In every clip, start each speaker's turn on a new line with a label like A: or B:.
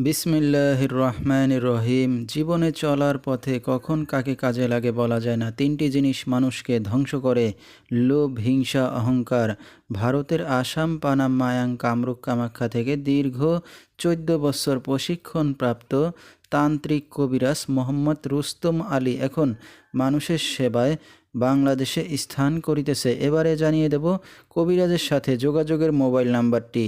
A: বিসমিল্লাহির রহমান রহিম জীবনে চলার পথে কখন কাকে কাজে লাগে বলা যায় না। তিনটি জিনিস মানুষকে ধ্বংস করে। লোভ, হিংসা, অহংকার। ভারতের আসাম, পানাম, মায়াং, কামরূপ, কামাখ্যা থেকে দীর্ঘ চোদ্দ বছর প্রশিক্ষণপ্রাপ্ত তান্ত্রিক কবিরাজ মোহাম্মদ রুস্তম আলী এখন মানুষের সেবায় বাংলাদেশে স্থান করিতেছে। এবারে জানিয়ে দেব কবিরাজের সাথে যোগাযোগের মোবাইল নাম্বারটি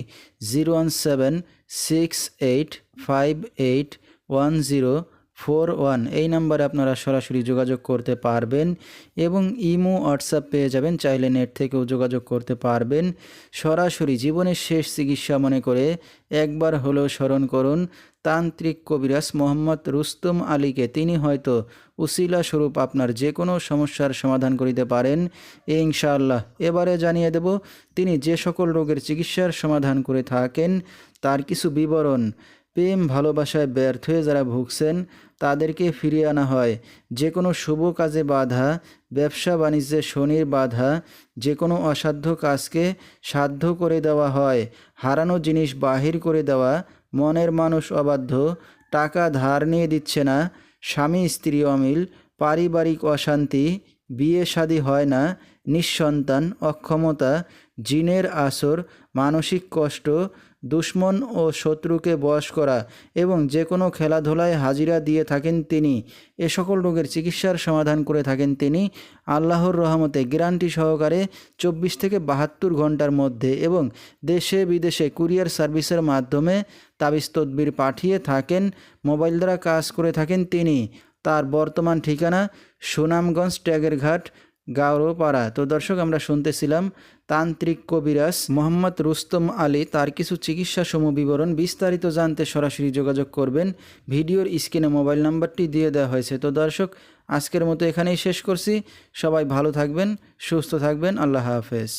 A: zero one seven six eight five eight one zero four one এই নাম্বারে আপনারা সরাসরি যোগাযোগ করতে পারবেন এবং ইমো হোয়াটসঅ্যাপ পেয়ে যাবেন। চাইলে নেট থেকেও যোগাযোগ করতে পারবেন। সরাসরি জীবনের শেষ চিকিৎসা মনে করে একবার হলেও স্মরণ করুন, তান্ত্রিক কবিরাজ মোহাম্মদ রুস্তম আলীকে। তিনি হয়তো উসিলা স্বরূপ আপনার যে কোনো সমস্যার সমাধান করিতে পারেন। এ ইনশাআল্লাহ। এবারে জানিয়ে দেব, তিনি যে সকল রোগের চিকিৎসার সমাধান করে থাকেন, তার কিছু বিবরণ। প্রেম ভালোবাসায় ব্যর্থ হয়ে যারা ভুগছেন, তাদেরকে ফিরিয়ে আনা হয়। যে কোনো শুভ কাজে বাধা, ব্যবসা বাণিজ্যে শনির বাধা যে কোনো অসাধ্য কাজকে সাধ্য করে দেওয়া হয়। হারানো জিনিস বাহির করে দেওয়া, মনের মানুষ অবাধ্য, টাকা ধার নিয়ে দিচ্ছে না, স্বামী, স্ত্রী অমিল, পারিবারিক অশান্তি, বিয়ে শাদী হয় না, নিঃসন্তান, অক্ষমতা, জিনের আসর, মানসিক কষ্ট দুশ্মন ও শত্রুকে বয়স করা এবং যে কোনো খেলাধুলায় হাজিরা দিয়ে থাকেন তিনি। এ সকল রোগের চিকিৎসার সমাধান করে থাকেন তিনি আল্লাহর রহমতে গ্যারান্টি সহকারে চব্বিশ থেকে বাহাত্তর ঘণ্টার মধ্যে এবং দেশে বিদেশে কুরিয়ার সার্ভিসের মাধ্যমে তাবিজ পাঠিয়ে থাকেন, মোবাইল দ্বারা কাজ করে থাকেন তিনি। তার বর্তমান ঠিকানা সুনামগঞ্জ ট্যাগের ঘাট গাওরোপাড়া তো দর্শক, আমরা শুনতেছিলাম তান্ত্রিক কবিরাজ মোহাম্মদ রুস্তম আলী তার কিছু চিকিৎসা সমূহ বিবরণ বিস্তারিত জানতে সরাসরি যোগাযোগ করবেন। ভিডিওর স্ক্রিনে মোবাইল নাম্বারটি দিয়ে দেওয়া হয়েছে। তো দর্শক, আজকের মতো এখানেই শেষ করছি। সবাই ভালো থাকবেন, সুস্থ থাকবেন। আল্লাহ হাফেজ।